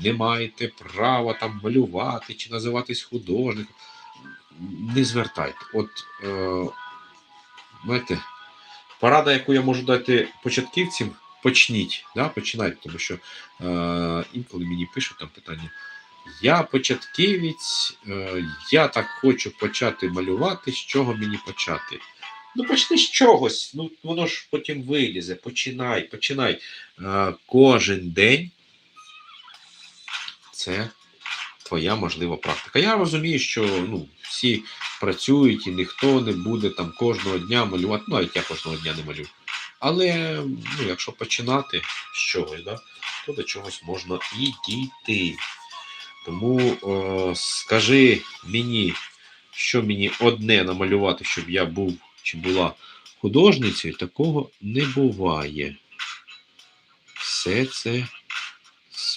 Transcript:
не маєте права там малювати чи називатись художником. Не звертайте. От, е, знаєте, порада, яку я можу дати початківцям, почніть. Да? Починайте, тому що е, інколи мені пишуть там питання. Я початківець, е, я так хочу почати малювати, з чого мені почати. Ну, почни з чогось, ну воно ж потім вилізе. Починай, починай. Е, кожен день це твоя можлива практика. Я розумію, що ну, всі працюють і ніхто не буде там кожного дня малювати. Ну, навіть я кожного дня не малюю. Але ну, якщо починати з чогось, да, то до чогось можна і дійти. Тому е, скажи мені, що мені одне намалювати, щоб я був чи була художницею, такого не буває. Все це з